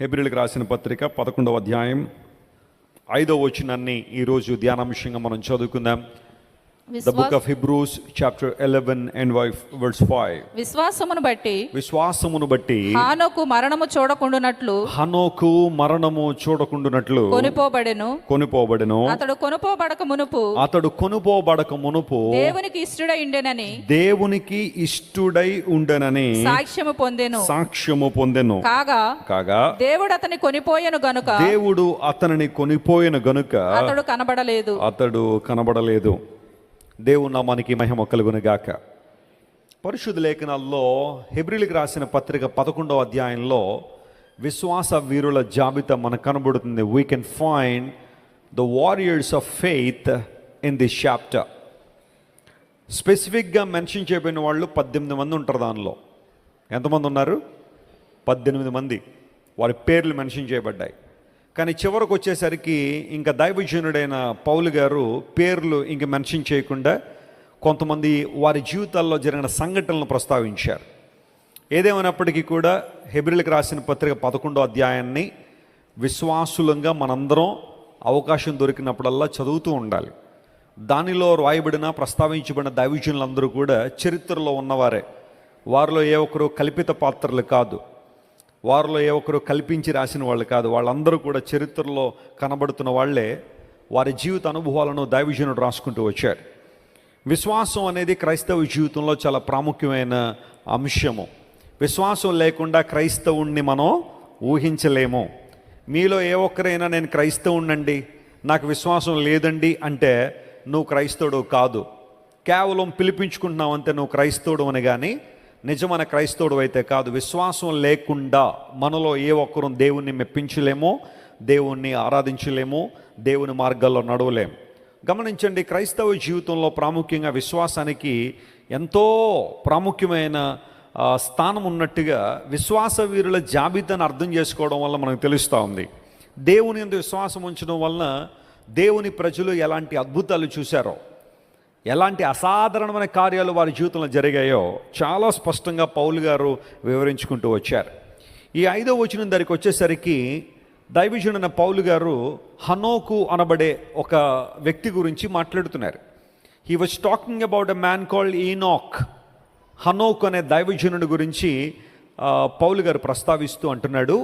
హెబ్రిల్కి రాసిన పత్రిక పదకొండవ అధ్యాయం ఐదవ వచనాన్ని ఈరోజు ధ్యానాంశంగా మనం చదువుకుందాం. ద బుక్ విశ్వాస of Hebrews chapter eleven and verse five విశ్వాసమును బట్టి విశ్వాసమును బట్టి హానోకు మరణము చూడకుండునట్లు హనోకు మరణము చూడకుండునట్లు కొనిపోబడెను. కొనిపోబడెను. అతడు కొనుపోబడక మునుపు అతడు కొనుపోబడక మునుపు దేవునికి ఇష్టడై ఉండెనని దేవునికి ఇష్టుడై ఉండనని సాక్ష్యము పొందెను. సాక్ష్యము పొందెను. కాగా కాగా దేవుడు అతని కొనిపోయెను గనుక దేవుడు అతనిని కొనిపోయిన గనుక అతడు కనబడలేదు. అతడు కనబడలేదు. దేవుని నామానికి మహిమ కలుగునుగాక పరిశుద్ధ లేఖనాల్లో హెబ్రిల్కి రాసిన పత్రిక పదకొండవ అధ్యాయంలో విశ్వాస వీరుల జాబితా మనకు కనబడుతుంది. We can find the warriors of faith in this chapter స్పెసిఫిక్గా మెన్షన్ చేయబడిన వాళ్ళు పద్దెనిమిది మంది ఉంటారు దానిలో. ఎంతమంది ఉన్నారు? పద్దెనిమిది మంది. వారి పేర్లు మెన్షన్ చేయబడ్డాయి. కానీ చివరకు వచ్చేసరికి ఇంకా దైవజనుడైన పౌలు గారు పేర్లు ఇంక మెన్షన్ చేయకుండా కొంతమంది వారి జీవితాల్లో జరిగిన సంఘటనలను ప్రస్తావించారు. ఏదేమైనప్పటికీ కూడా హెబ్రిల్కి రాసిన పత్రిక పదకొండో అధ్యాయాన్ని విశ్వాసులంగా మనందరం అవకాశం దొరికినప్పుడల్లా చదువుతూ ఉండాలి. దానిలో రాయబడిన ప్రస్తావించబడిన దైవజనులందరూ కూడా చరిత్రలో ఉన్నవారే. వారిలో ఏ ఒక్కరు కల్పిత పాత్రలు కాదు. వారిలో ఏ ఒక్కరు కల్పించి రాసిన వాళ్ళు కాదు. వాళ్ళందరూ కూడా చరిత్రలో కనబడుతున్న వాళ్ళే వారి జీవిత అనుభవాలను దైవజనుడు రాసుకుంటూ వచ్చారు. విశ్వాసం అనేది క్రైస్తవ జీవితంలో చాలా ప్రాముఖ్యమైన అంశము. విశ్వాసం లేకుండా క్రైస్తవుణ్ణి మనం ఊహించలేము. మీలో ఏ ఒక్కరైనా నేను క్రైస్తవుణ్ణండి నాకు విశ్వాసం లేదండి అంటే నువ్వు క్రైస్తవుడు కాదు. కేవలం పిలిపించుకుంటున్నావు అంతే నువ్వు క్రైస్తవుడు అని కానీ నిజమైన క్రైస్తవుడు అయితే కాదు. విశ్వాసం లేకుండా మనలో ఏ ఒక్కరూ దేవుణ్ణి మెప్పించలేము దేవుణ్ణి ఆరాధించలేము దేవుని మార్గాల్లో నడవలేము. గమనించండి క్రైస్తవ జీవితంలో ప్రాముఖ్యంగా విశ్వాసానికి ఎంతో ప్రాముఖ్యమైన స్థానం ఉన్నట్టుగా విశ్వాస వీరుల జాబితాను అర్థం చేసుకోవడం వల్ల మనకు తెలుస్తూ ఉంది. దేవుని యందు విశ్వాసం ఉంచడం వలన దేవుని ప్రజలు ఎలాంటి అద్భుతాలు చూశారో ఎలాంటి అసాధారణమైన కార్యాలు వారి జీవితంలో జరిగాయో చాలా స్పష్టంగా పౌలు గారు వివరించుకుంటూ వచ్చారు. ఈ ఐదో వచనం దానికి వచ్చేసరికి దైవజనుడైన పౌలు గారు హనోకు అనబడే ఒక వ్యక్తి గురించి మాట్లాడుతున్నారు. He was talking about a man called Enoch Hanok అనే దైవజనుడి గురించి పౌలు గారు ప్రస్తావిస్తూ అంటున్నాడు.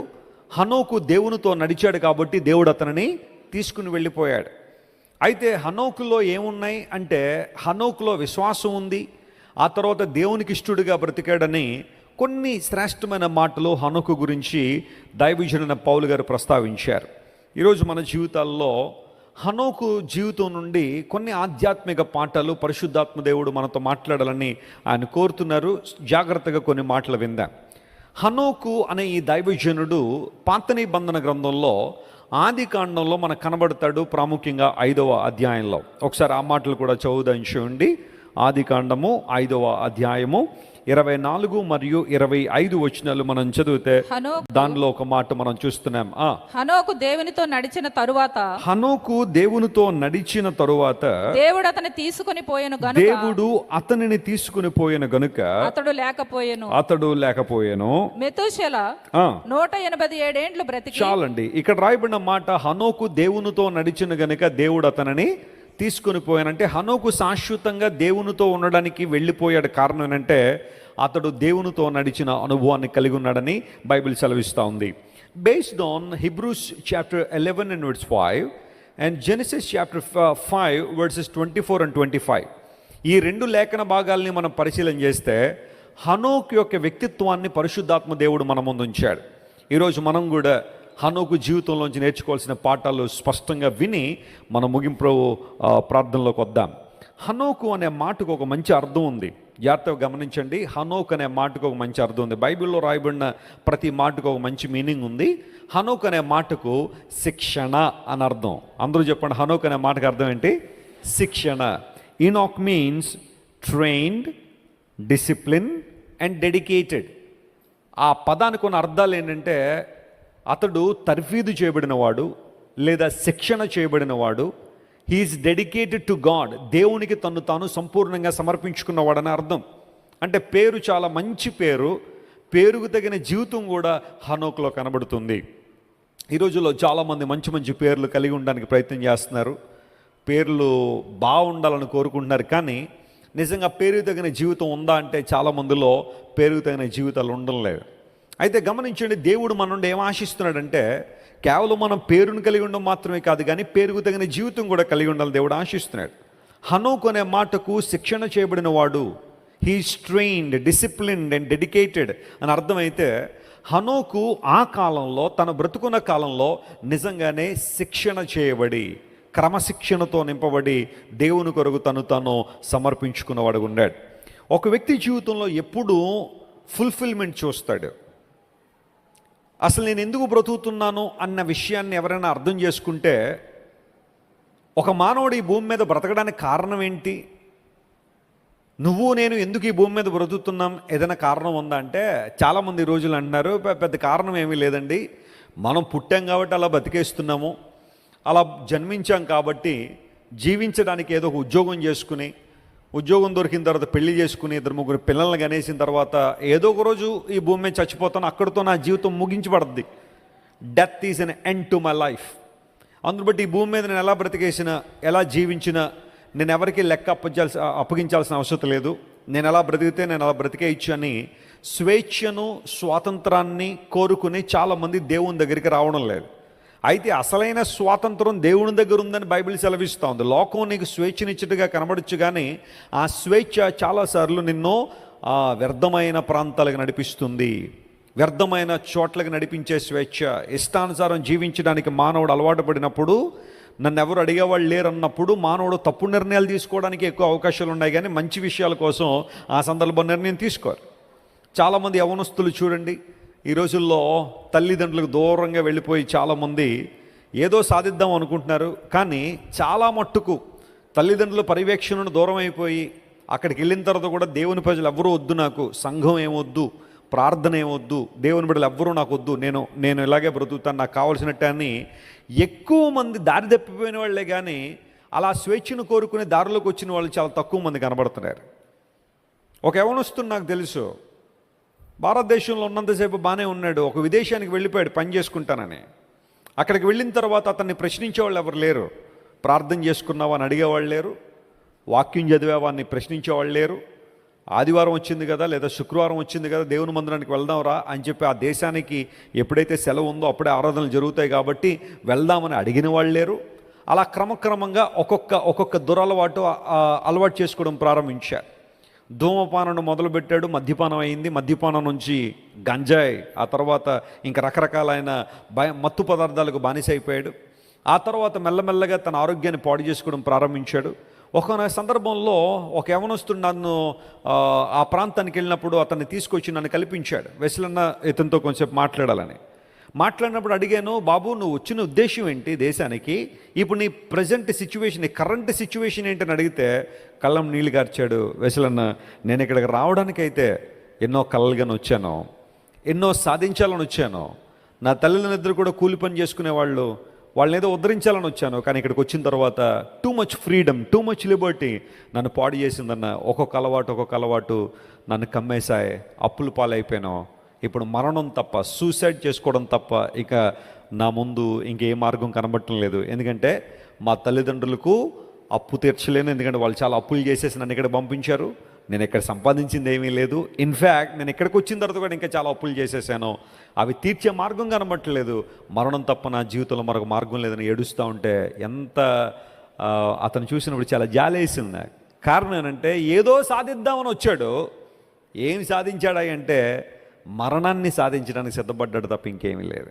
హనోకు దేవునితో నడిచాడు కాబట్టి దేవుడు అతనిని తీసుకుని వెళ్ళిపోయాడు. అయితే హనోకులో ఏమున్నాయి అంటే హనోకులో విశ్వాసం ఉంది ఆ తర్వాత దేవునికి ఇష్టడుగా బ్రతికాడని కొన్ని శ్రేష్టమైన మాటలు హనుకు గురించి దైవజనున పౌలు గారు ప్రస్తావించారు. ఈరోజు మన జీవితాల్లో హనోకు జీవితం నుండి కొన్ని ఆధ్యాత్మిక పాఠాలు పరిశుద్ధాత్మ దేవుడు మనతో మాట్లాడాలని ఆయన కోరుతున్నారు. జాగ్రత్తగా కొన్ని మాటలు విందాం. హనోకు అనే ఈ దైవజనుడు పాత నిబంధన గ్రంథంలో ఆది కాండంలో మనకు కనబడతాడు ప్రాముఖ్యంగా ఐదవ అధ్యాయంలో. ఒకసారి ఆ మాటలు కూడా చదువుదాం చూడండి. ఆది కాండము ఐదవ అధ్యాయము. ఇరవై నాలుగు మరియు ఇరవై ఐదు వచనాలు మనం చదివితే దానిలో ఒక మాట మనం చూస్తున్నాం. హనోకు దేవునితో నడిచిన తరువాత హనోకు దేవునితో నడిచిన తరువాత దేవుడు అతని తీసుకొని పోయెను గనుక దేవుడు అతనిని తీసుకుని పోయిన గనుక అతడు లేకపోయెను. అతడు లేకపోయాను. మెతుశెల నూట ఎనభై ఏడేండ్లు బ్రతికి చాలండి. ఇక్కడ రాయబడిన మాట హనోకు దేవునితో నడిచిన గనుక దేవుడు అతనిని తీసుకుని పోయానంటే హనోకు శాశ్వతంగా దేవునితో ఉండడానికి వెళ్ళిపోయాడు కారణం ఏంటంటే అతడు దేవునితో నడిచిన అనుభవాన్ని కలిగి ఉన్నాడని బైబిల్ సెలవిస్తూ ఉంది. Based on Hebrews chapter eleven and words five and Genesis chapter five verses twenty four and twenty five ఈ రెండు లేఖన భాగాల్ని మనం పరిశీలన చేస్తే హనోక్ యొక్క వ్యక్తిత్వాన్ని పరిశుద్ధాత్మ దేవుడు మన ముందు ఉంచాడు. ఈరోజు మనం కూడా హనోకు జీవితంలోంచి నేర్చుకోవాల్సిన పాఠాలు స్పష్టంగా విని మన ముగింపు ప్రార్థనలోకి వద్దాం. హనోకు అనే మాటకు ఒక మంచి అర్థం ఉంది. జాగ్రత్తగా గమనించండి. హనోక్ అనే మాటకు ఒక మంచి అర్థం ఉంది. బైబిల్లో రాయబడిన ప్రతి మాటకు ఒక మంచి మీనింగ్ ఉంది. హనోక్ అనే మాటకు శిక్షణ అని అర్థం. అందరూ చెప్పండి హనోక్ అనే మాటకు అర్థం ఏంటి? శిక్షణ. Enoch means trained discipline and dedicated. ఆ పదానికి ఉన్న అర్థాలు ఏంటంటే అతడు తర్ఫీదు చేయబడినవాడు లేదా శిక్షణ చేయబడినవాడు. He is dedicated to God దేవునికి తను తాను సంపూర్ణంగా సమర్పించుకున్నవాడని అర్థం. అంటే పేరు చాలా మంచి పేరు. పేరుకు తగిన జీవితం కూడా హనోక్లో కనబడుతుంది. ఈ రోజుల్లో చాలామంది మంచి మంచి పేర్లు కలిగి ఉండడానికి ప్రయత్నం చేస్తున్నారు. పేర్లు బాగుండాలని కోరుకుంటున్నారు కానీ నిజంగా పేరు తగిన జీవితం ఉందా అంటే చాలా మందిలో పేరు తగిన జీవితాలు ఉండడం లేదు. అయితే గమనించండి దేవుడు మన నుండి ఏం ఆశిస్తున్నాడంటే కేవలం మనం పేరును కలిగి ఉండడం మాత్రమే కాదు కానీ పేరుకు తగిన జీవితం కూడా కలిగి ఉండాలని దేవుడు ఆశిస్తున్నాడు. హనోక్ అనే మాటకు శిక్షణ చేయబడిన వాడు he strained disciplined and dedicated అని అర్థమైతే హనోకు ఆ కాలంలో తన బ్రతుకున్న కాలంలో నిజంగానే శిక్షణ చేయబడి క్రమశిక్షణతో నింపబడి దేవుని కొరకు తను తాను సమర్పించుకున్నవాడు ఉన్నాడు ఒక వ్యక్తి జీవితంలో ఎప్పుడూ ఫుల్ఫిల్మెంట్ చూస్తాడు. అసలు నేను ఎందుకు బ్రతుకుతున్నాను అన్న విషయాన్ని ఎవరైనా అర్థం చేసుకుంటే ఒక మానవుడు ఈ భూమి మీద బ్రతకడానికి కారణం ఏంటి? నువ్వు నేను ఎందుకు ఈ భూమి మీద బ్రతుకుతున్నాం? ఏదైనా కారణం ఉందా అంటే చాలామంది రోజులు అంటున్నారు పెద్ద కారణం ఏమీ లేదండి. మనం పుట్టాం కాబట్టి అలా బతికేస్తున్నాము. అలా జన్మించాం కాబట్టి జీవించడానికి ఏదో ఒక ఉద్యోగం చేసుకుని ఉద్యోగం దొరికిన తర్వాత పెళ్ళి చేసుకుని ఇద్దరు ముగ్గురు పిల్లల్ని గణేసిన తర్వాత ఏదో ఒక రోజు ఈ భూమి మీద చచ్చిపోతాను అక్కడితో నా జీవితం ముగించబడుద్ది death is an end to my life అందును బట్టి ఈ భూమి మీద నేను ఎలా బ్రతికేసినా ఎలా జీవించినా నేను ఎవరికి లెక్క అప్పచాల్సి అప్పగించాల్సిన అవసరం లేదు. నేను ఎలా బ్రతికితే నేను అలా బ్రతికేయచ్చు అని స్వేచ్ఛను స్వాతంత్రాన్ని కోరుకుని చాలామంది దేవుని దగ్గరికి రావడం లేదు. అయితే అసలైన స్వాతంత్రం దేవుని దగ్గర ఉందని బైబిల్ సెలవిస్తూ ఉంది. లోకం నీకు స్వేచ్ఛనిచ్చుట్టుగా కనబడచ్చు కానీ ఆ స్వేచ్ఛ చాలాసార్లు నిన్ను ఆ వ్యర్థమైన ప్రాంతాలకు నడిపిస్తుంది. వ్యర్థమైన చోట్లకు నడిపించే స్వేచ్ఛ. ఇష్టానుసారం జీవించడానికి మానవుడు అలవాటు పడినప్పుడు నన్ను ఎవరు అడిగేవాళ్ళు లేరన్నప్పుడు మానవుడు తప్పు నిర్ణయాలు తీసుకోవడానికి ఎక్కువ అవకాశాలు ఉన్నాయి కానీ మంచి విషయాల కోసం ఆ సందర్భం నిర్ణయం తీసుకోరు. చాలామంది యవనస్తులు చూడండి ఈ రోజుల్లో తల్లిదండ్రులకు దూరంగా వెళ్ళిపోయి చాలామంది ఏదో సాధిద్దాం అనుకుంటున్నారు కానీ చాలా మట్టుకు తల్లిదండ్రుల పర్యవేక్షణను దూరం అయిపోయి అక్కడికి వెళ్ళిన తర్వాత కూడా దేవుని ప్రజలు ఎవరూ వద్దు నాకు సంఘం ఏమొద్దు ప్రార్థన ఏమొద్దు దేవుని బిడ్డలు ఎవ్వరూ నాకు వద్దు నేను నేను ఇలాగే బ్రతుకుతాను నాకు కావాల్సినట్టు అని ఎక్కువ మంది దారి తప్పిపోయిన వాళ్ళే కానీ అలా స్వేచ్ఛను కోరుకునే దారిలోకి వచ్చిన వాళ్ళు చాలా తక్కువ మంది కనబడుతున్నారు. ఒక వస్తుంది నాకు తెలుసు భారతదేశంలో ఉన్నంతసేపు బాగానే ఉన్నాడు. ఒక విదేశానికి వెళ్ళిపోయాడు పని చేసుకుంటానని. అక్కడికి వెళ్ళిన తర్వాత అతన్ని ప్రశ్నించే వాళ్ళు ఎవరు లేరు. ప్రార్థన చేసుకున్నావా అని అడిగేవాళ్ళు లేరు. వాక్యం చదివావా అని ప్రశ్నించేవాళ్ళు లేరు. ఆదివారం వచ్చింది కదా లేదా శుక్రవారం వచ్చింది కదా దేవుని మందిరానికి వెళ్దాం రా అని చెప్పి ఆ దేశానికి ఎప్పుడైతే సెలవు ఉందో అప్పుడే ఆరాధనలు జరుగుతాయి కాబట్టి వెళ్దామని అడిగిన వాళ్ళు లేరు. అలా క్రమక్రమంగా ఒక్కొక్క ఒక్కొక్క దురలవాటు అలవాటు చేసుకోవడం ప్రారంభించారు. ధూమపానం మొదలుపెట్టాడు మద్యపానం అయింది. మద్యపానం నుంచి గంజాయి ఆ తర్వాత ఇంకా రకరకాలైన భయ మత్తు పదార్థాలకు బానిస అయిపోయాడు ఆ తర్వాత మెల్లమెల్లగా తన ఆరోగ్యాన్ని పాడు చేసుకోవడం ప్రారంభించాడు. ఒక సందర్భంలో ఒక యవనస్తుడు నన్ను ఆ, ఆ ప్రాంతానికి వెళ్ళినప్పుడు అతన్ని తీసుకొచ్చి నన్ను కల్పించాడు. వెసలన్న ఇతనితో కొంచెంసేపు మాట్లాడాలని. మాట్లాడినప్పుడు అడిగాను బాబు నువ్వు వచ్చిన ఉద్దేశం ఏంటి దేశానికి? ఇప్పుడు నీ ప్రజెంట్ సిచ్యువేషన్ నీ కరెంట్ సిచ్యువేషన్ ఏంటని అడిగితే కళ్ళం నీళ్ళు గార్చాడు వెసలన్న నేను ఇక్కడికి రావడానికైతే ఎన్నో కళ్ళలుగాని వచ్చాను ఎన్నో సాధించాలని వచ్చాను. నా తల్లిదండ్రులు కూడా కూలి పని చేసుకునేవాళ్ళు వాళ్ళని ఏదో ఉద్ధరించాలని వచ్చాను కానీ ఇక్కడికి వచ్చిన తర్వాత too much freedom too much liberty నన్ను పాడు చేసిందన్న ఒక్కొక్క అలవాటు ఒక్కొక్క అలవాటు నన్ను కమ్మేశాయి అప్పులు పాలైపోయాను ఇప్పుడు మరణం తప్ప సూసైడ్ చేసుకోవడం తప్ప ఇక నా ముందు ఇంకే మార్గం కనబడటం లేదు. ఎందుకంటే మా తల్లిదండ్రులకు అప్పు తీర్చలేను. ఎందుకంటే వాళ్ళు చాలా అప్పులు చేసేసి నన్ను ఇక్కడ పంపించారు. నేను ఇక్కడ సంపాదించింది ఏమీ లేదు. ఇన్ఫ్యాక్ట్ నేను ఇక్కడికి వచ్చిన తర్వాత కూడా ఇంకా చాలా అప్పులు చేసేసాను. అవి తీర్చే మార్గం కనబట్టలేదు మరణం తప్ప నా జీవితంలో మరొక మార్గం లేదని ఏడుస్తూ ఉంటే ఎంత అతను చూసినప్పుడు చాలా జాలేసింది. నాకు కారణం ఏంటంటే ఏదో సాధిద్దామని వచ్చాడు. ఏం సాధించాడా అంటే మరణాన్ని సాధించడానికి సిద్ధపడ్డాడు తప్ప ఇంకేమీ లేదు.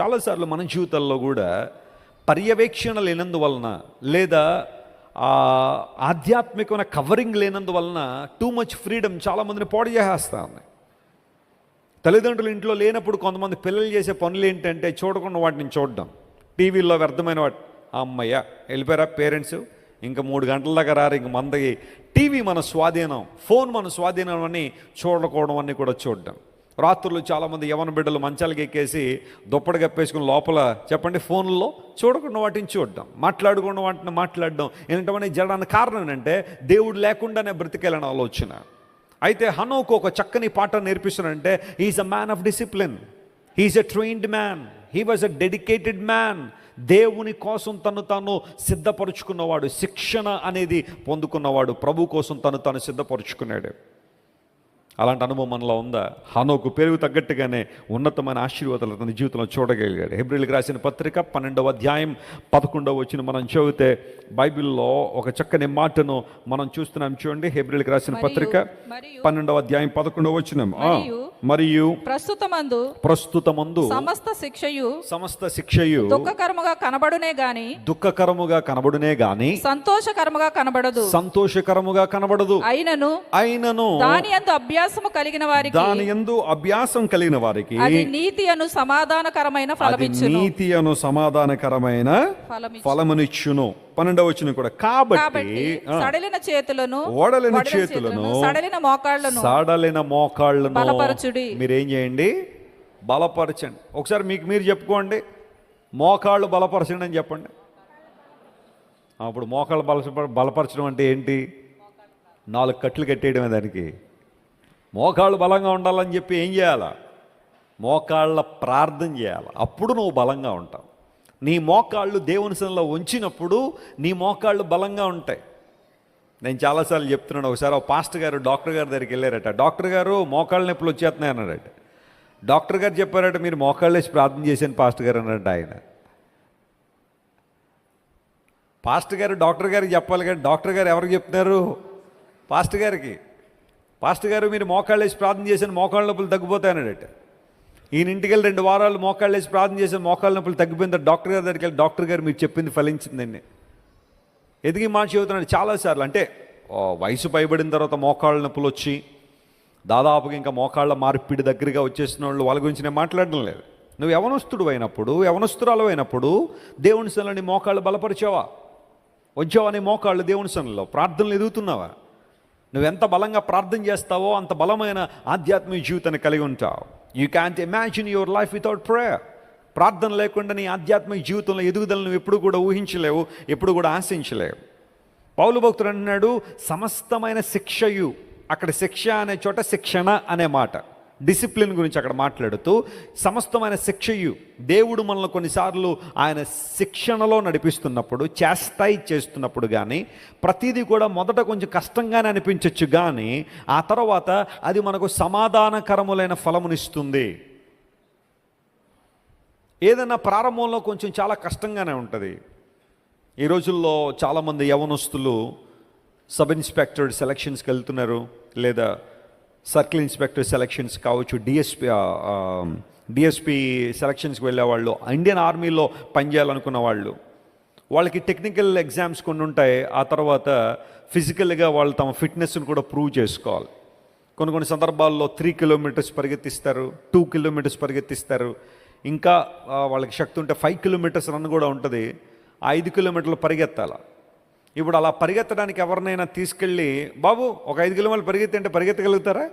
చాలాసార్లు మన జీవితాల్లో కూడా పర్యవేక్షణ లేనందువలన లేదా ఆధ్యాత్మికమైన కవరింగ్ లేనందువలన టూ మచ్ ఫ్రీడమ్ చాలామందిని పాడు చేసేస్తా ఉంది. తల్లిదండ్రులు ఇంట్లో లేనప్పుడు కొంతమంది పిల్లలు చేసే పనులు ఏంటంటే చూడకుండా వాటిని చూడడం. టీవీల్లో వ్యర్థమైన వాటి అమ్మయ్య వెళ్ళిపోయారా పేరెంట్స్? ఇంకా మూడు గంటల దాకా రారు ఇంక మందకి టీవీ మన స్వాధీనం ఫోన్ మన స్వాధీనం అని చూడకపోవడం అన్నీ కూడా చూడడం. రాత్రులు చాలామంది యవన బిడ్డలు మంచాలకి ఎక్కేసి దుప్పటి కప్పేసుకుని లోపల చెప్పండి ఫోన్లో చూడకుండా వాటిని చూడడం మాట్లాడకుండా వాటిని మాట్లాడడం ఏంటంటే జరగడానికి కారణం ఏంటంటే దేవుడు లేకుండానే బ్రతికేయాలని ఆలోచన. అయితే హనోకు ఒక చక్కని పాట నేర్పిస్తున్నాడంటే is a man of discipline he is a trained man he was a dedicated man దేవుని కోసం తను తాను సిద్ధపరుచుకున్నవాడు శిక్షణ అనేది పొందుకున్నవాడు ప్రభు కోసం తను తాను సిద్ధపరుచుకున్నాడు. అలాంటి అనుభవం మనలో ఉందా? హనోకు పెరుగు తగ్గట్టుగానే ఉన్నతమైన ఆశీర్వాదాలు తన జీవితంలో చూడగలిగాడు. హెబ్రిల్కి రాసిన పత్రిక పన్నెండవ అధ్యాయం పదకొండవ వచ్చిన మనం చదివితే బైబిల్లో ఒక చక్కని మాటను మనం చూస్తున్నాం చూడండి. హెబ్రిల్కి రాసిన పత్రిక పన్నెండవ అధ్యాయం పదకొండవ వచ్చిన మరియు ప్రస్తుతమందు ప్రస్తుతమందు సమస్త శిక్షయు సమస్త శిక్షయు దుఃఖకరముగా కనబడునే గాని దుఃఖకరముగా కనబడునే గాని సంతోషకరముగా కనబడదు. సంతోషకరముగా కనబడదు. అయినను అయినను దాని అందు అభ్యాసము కలిగిన వారికి దాని యందు అభ్యాసం కలిగిన వారికి అది నీతి అను సమాధానకరమైన ఫలమిచ్చును. నీతి అను సమాధానకరమైన ఫలమిచ్చు ఫలమునిచ్చును. పన్నెండవ వచ్చిన కూడా. కాబట్టి సడలిన చేతులను ఓడలిన చేతులను సడలిన మోకాళ్ళను సాడలిన మోకాళ్ళను బలపరచుడి. మీరేం చేయండి? బలపరచండి. ఒకసారి మీకు మీరు చెప్పుకోండి. మోకాళ్ళు బలపరచండి అని చెప్పండి. అప్పుడు మోకాళ్ళు బల బలపరచడం అంటే ఏంటి? నాలుగు కట్లు కట్టేయడమే దానికి. మోకాళ్ళు బలంగా ఉండాలని చెప్పి ఏం చేయాలా? మోకాళ్ళ ప్రార్థన చేయాలి? అప్పుడు నువ్వు బలంగా ఉంటావు. నీ మోకాళ్ళు దేవుని సన్నిలో ఉంచినప్పుడు నీ మోకాళ్ళు బలంగా ఉంటాయి. నేను చాలాసార్లు చెప్తున్నాను ఒకసారి ఒక పాస్టర్ గారు డాక్టర్ గారి దగ్గరికి వెళ్ళారట. డాక్టర్ గారు మోకాళ్ళ నొప్పులు వచ్చేస్తున్నాయి అన్నాడట డాక్టర్ గారు చెప్పారట మీరు మోకాళ్ళు వేసి ప్రార్థన చేశాను పాస్టర్ గారు అన్నట్టు ఆయన. పాస్టర్ గారు డాక్టర్ గారికి చెప్పాలి కానీ డాక్టర్ గారు ఎవరికి చెప్తున్నారు? పాస్టర్ గారికి. పాస్టర్ గారు మీరు మోకాళ్ళు వేసి ప్రార్థన చేసిన మోకాళ్ళ నొప్పులు తగ్గిపోతాయన్నాడట ఈయన ఇంటికి వెళ్ళి రెండు వారాలు మోకాళ్ళు వేసి ప్రార్థన చేసిన మోకాళ్ళ నొప్పులు తగ్గిపోయిన డాక్టర్ గారి దగ్గరికి వెళ్ళి డాక్టర్ గారు మీరు చెప్పింది ఫలించిందండి ఎదిగి మాట చెబుతున్నాడు చాలాసార్లు. అంటే ఓ, వయసు పైబడిన తర్వాత మోకాళ్ళ నొప్పులు వచ్చి దాదాపుగా ఇంకా మోకాళ్ళ మార్పిడి దగ్గరగా వచ్చేసిన వాళ్ళు వాళ్ళ గురించి నేను మాట్లాడడం లేదు. నువ్వు యవనస్తుడు అయినప్పుడు యవనస్తురాలు అయినప్పుడు దేవుని సన్నిలో నీ మోకాళ్ళు బలపరిచావా? వచ్చావా నీ మోకాళ్ళు దేవుని సన్నిలో ప్రార్థనలు ఎదుగుతున్నావా? నువ్వు ఎంత బలంగా ప్రార్థన చేస్తావో అంత బలమైన ఆధ్యాత్మిక జీవితాన్ని కలిగి ఉంటావు. You can't imagine your life without prayer ప్రార్థన లేకుండా నీ ఆధ్యాత్మిక జీవితంలో ఎదుగుదలను ఎప్పుడు కూడా ఊహించలేవు ఎప్పుడు కూడా ఆశించలేవు. పౌలు భక్తుడు అన్నాడు సమస్తమైన శిక్షయు. అక్కడ శిక్ష అనే చోట శిక్షణ అనే మాట. డిసిప్లిన్ గురించి అక్కడ మాట్లాడుతూ సమస్తమైన శిక్షయు. దేవుడు మనల్ని కొన్నిసార్లు ఆయన శిక్షణలో నడిపిస్తున్నప్పుడు చేస్తాయి చేస్తున్నప్పుడు కానీ ప్రతిదీ కూడా మొదట కొంచెం కష్టంగానే అనిపించవచ్చు కానీ ఆ తర్వాత అది మనకు సమాధానకరములైన ఫలమునిస్తుంది. ఏదైనా ప్రారంభంలో కొంచెం చాలా కష్టంగానే ఉంటుంది. ఈ రోజుల్లో చాలామంది యవనస్తులు సబ్ ఇన్స్పెక్టర్ సెలక్షన్స్కి వెళ్తున్నారు లేదా సర్కిల్ ఇన్స్పెక్టర్ సెలక్షన్స్ కావచ్చు డిఎస్పి డిఎస్పి సెలక్షన్స్కి వెళ్ళేవాళ్ళు ఇండియన్ ఆర్మీలో పనిచేయాలనుకున్న వాళ్ళు వాళ్ళకి టెక్నికల్ ఎగ్జామ్స్ కొన్ని ఉంటాయి ఆ తర్వాత ఫిజికల్గా వాళ్ళు తమ ఫిట్నెస్ను కూడా ప్రూవ్ చేసుకోవాలి. కొన్ని కొన్ని సందర్భాల్లో త్రీ కిలోమీటర్స్ పరిగెత్తిస్తారు టూ కిలోమీటర్స్ పరిగెత్తిస్తారు ఇంకా వాళ్ళకి శక్తి ఉంటే ఫైవ్ కిలోమీటర్స్ రన్ కూడా ఉంటుంది ఆ ఐదు కిలోమీటర్లు పరిగెత్తాలి? ఇప్పుడు అలా పరిగెత్తడానికి ఎవరినైనా తీసుకెళ్ళి బాబు ఒక ఐదు కిలోమీటర్లు పరిగెత్తి అంటే పరిగెత్తగలుగుతారా?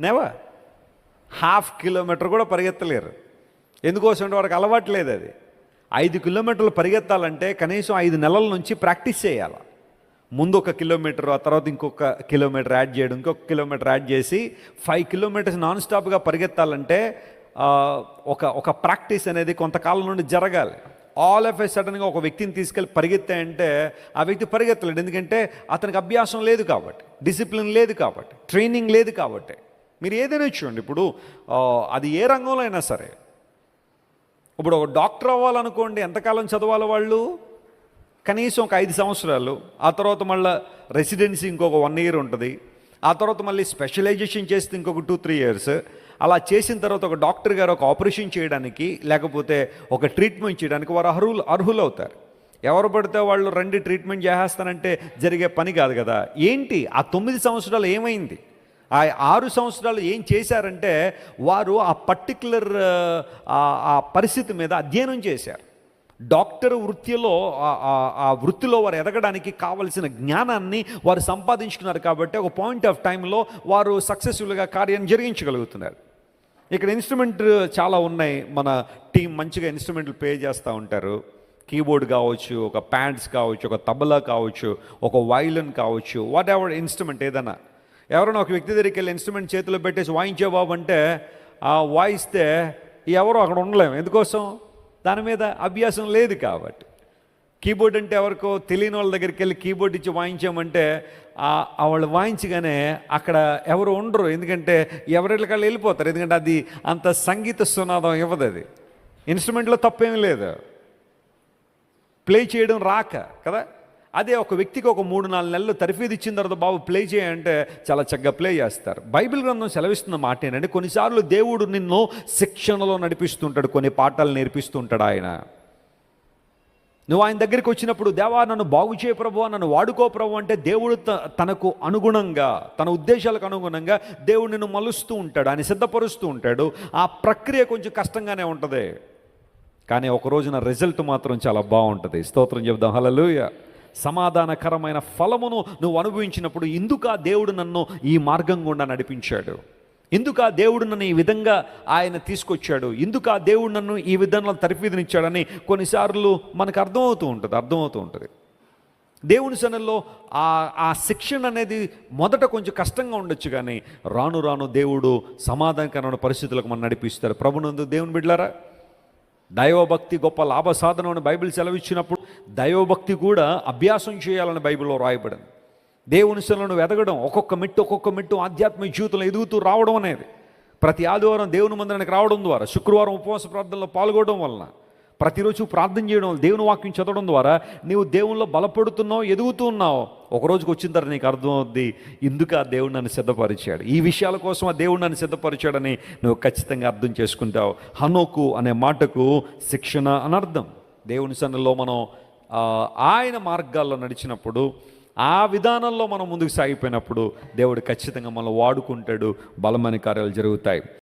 నేవా హాఫ్ కిలోమీటర్ కూడా పరిగెత్తలేరు. ఎందుకోసం అంటే వాడికి అలవాటు లేదు అది. ఐదు కిలోమీటర్లు పరిగెత్తాలంటే కనీసం ఐదు నెలల నుంచి ప్రాక్టీస్ చేయాలి. ముందు ఒక కిలోమీటర్ ఆ తర్వాత ఇంకొక కిలోమీటర్ యాడ్ చేయడం ఇంకొక కిలోమీటర్ యాడ్ చేసి ఫైవ్ కిలోమీటర్స్ నాన్ స్టాప్గా పరిగెత్తాలంటే ఒక ఒక ప్రాక్టీస్ అనేది కొంతకాలం నుండి జరగాలి. ఆల్ ఆఫ్ ఏ సడన్గా ఒక వ్యక్తిని తీసుకెళ్ళి పరిగెత్తాయంటే ఆ వ్యక్తి పరిగెత్తలేడు. ఎందుకంటే అతనికి అభ్యాసం లేదు కాబట్టి డిసిప్లిన్ లేదు కాబట్టి ట్రైనింగ్ లేదు కాబట్టి. మీరు ఏదైనా చూడండి ఇప్పుడు అది ఏ రంగంలో అయినా సరే. ఇప్పుడు ఒక డాక్టర్ అవ్వాలనుకోండి ఎంతకాలం చదవాలి వాళ్ళు? కనీసం ఒక ఐదు సంవత్సరాలు. ఆ తర్వాత మళ్ళీ రెసిడెన్సీ ఇంకొక వన్ ఇయర్ ఉంటుంది. ఆ తర్వాత మళ్ళీ స్పెషలైజేషన్ చేస్తే ఇంకొక టూ త్రీ ఇయర్స్ అలా చేసిన తర్వాత ఒక డాక్టర్ గారు ఒక ఆపరేషన్ చేయడానికి లేకపోతే ఒక ట్రీట్మెంట్ చేయడానికి వారు అర్హులు అర్హులు అవుతారు ఎవరు పడితే వాళ్ళు రండి ట్రీట్మెంట్ చేసేస్తానంటే జరిగే పని కాదు కదా. ఏంటి? ఆ తొమ్మిది సంవత్సరాలు ఏమైంది? ఆ ఆరు సంవత్సరాలు ఏం చేశారంటే వారు ఆ పర్టిక్యులర్ ఆ పరిస్థితి మీద అధ్యయనం చేశారు. డాక్టర్ వృత్తిలో ఆ- ఆ వృత్తిలో వారు ఎదగడానికి కావలసిన జ్ఞానాన్ని వారు సంపాదించుకున్నారు కాబట్టి ఒక పాయింట్ ఆఫ్ టైంలో వారు సక్సెస్ఫుల్గా కార్యం జరిగించగలుగుతున్నారు. ఇక్కడ ఇన్స్ట్రుమెంట్ చాలా ఉన్నాయి. మన టీం మంచిగా ఇన్స్ట్రుమెంట్లు ప్లే చేస్తూ ఉంటారు. కీబోర్డ్ కావచ్చు ఒక ప్యాడ్స్ కావచ్చు ఒక తబలా కావచ్చు ఒక వైలన్ కావచ్చు వాట్ ఎవర్ ఇన్స్ట్రుమెంట్ ఏదైనా. ఎవరైనా ఒక వ్యక్తి దగ్గరికి వెళ్ళి ఇన్స్ట్రుమెంట్ చేతిలో పెట్టేసి వాయించే బాబు అంటే ఆ వాయిస్తే ఎవరు అక్కడ ఉండలేము ఎందుకోసం? దాని మీద అభ్యాసం లేదు కాబట్టి. కీబోర్డ్ అంటే ఎవరికో తెలియని వాళ్ళ దగ్గరికి వెళ్ళి కీబోర్డ్ ఇచ్చి వాయించామంటే వాళ్ళు వాయించగానే అక్కడ ఎవరు ఉండరు. ఎందుకంటే ఎవరికళ్ళు వెళ్ళిపోతారు. ఎందుకంటే అది అంత సంగీత సునాదం ఇవ్వదు అది. ఇన్స్ట్రుమెంట్లో తప్పేమీ లేదు. ప్లే చేయడం రాక కదా? అదే ఒక వ్యక్తికి ఒక మూడు నాలుగు నెలలు తరఫీదు ఇచ్చిన తర్వాత బాబు ప్లే చేయంటే చాలా చక్కగా ప్లే చేస్తారు. బైబిల్ గ్రంథం సెలవిస్తున్న మాట ఏంటంటే కొన్నిసార్లు దేవుడు నిన్ను శిక్షణలో నడిపిస్తుంటాడు కొన్ని పాఠాలు నేర్పిస్తుంటాడు ఆయన. నువ్వు ఆయన దగ్గరికి వచ్చినప్పుడు దేవా నన్ను బాగు చేయ ప్రభు నన్ను వాడుకో ప్రభు అంటే దేవుడు త- తనకు అనుగుణంగా తన ఉద్దేశాలకు అనుగుణంగా దేవుడు నిన్ను మలుస్తూ ఉంటాడు ఆయన సిద్ధపరుస్తూ ఉంటాడు. ఆ ప్రక్రియ కొంచెం కష్టంగానే ఉంటుంది. కానీ ఒక రోజున రిజల్ట్ మాత్రం చాలా బాగుంటుంది. స్తోత్రం చెప్దాం హలలుయ సమాధానకరమైన ఫలమును నువ్వు అనుభవించినప్పుడు ఇందుక దేవుడు నన్ను ఈ మార్గం గుండా నడిపించాడు. ఇందుక దేవుడు నన్ను ఈ విధంగా ఆయన తీసుకొచ్చాడు? ఇందుక దేవుడు నన్ను ఈ విధంగా తరఫీదునిచ్చాడని కొన్నిసార్లు మనకు అర్థమవుతూ ఉంటుంది అర్థమవుతూ ఉంటుంది. దేవుని సన్నిలో ఆ ఆ శిక్షణ అనేది మొదట కొంచెం కష్టంగా ఉండొచ్చు కానీ రాను రాను దేవుడు సమాధానకరమైన పరిస్థితులకు మనం నడిపిస్తారు. ప్రభునందు దేవుని బిడ్లారా దైవభక్తి గొప్ప లాభ సాధనం అని బైబిల్ సెలవిచ్చినప్పుడు దైవభక్తి కూడా అభ్యాసం చేయాలని బైబిల్లో రాయబడింది. దేవుని శిలను వెదగడం ఒక్కొక్క మెట్టు ఒక్కొక్క మెట్టు ఆధ్యాత్మిక జీవితంలో ఎదుగుతూ రావడం అనేది. ప్రతి ఆదివారం దేవుని మందిరానికి రావడం ద్వారా శుక్రవారం ఉపవాస ప్రార్థనలో పాల్గొనడం వలన ప్రతిరోజు ప్రార్థన చేయడం వల్ల దేవుని వాక్యం చదవడం ద్వారా నీవు దేవునిలో బలపడుతున్నావు ఎదుగుతూ ఉన్నావు. ఒక రోజుకి వచ్చిన తర్వాత నీకు అర్థమవుద్ది ఇందుకు ఆ దేవుడు నన్ను సిద్ధపరిచాడు. ఈ విషయాల కోసం ఆ దేవుడు నన్ను సిద్ధపరిచాడని నువ్వు ఖచ్చితంగా అర్థం చేసుకుంటావు. హనోకు అనే మాటకు శిక్షణ అని అర్థం దేవుని సన్నిలో మనం ఆయన మార్గాల్లో నడిచినప్పుడు ఆ విధానంలో మనం ముందుకు సాగిపోయినప్పుడు దేవుడు ఖచ్చితంగా మనం వాడుకుంటాడు బలమైన కార్యాలు జరుగుతాయి.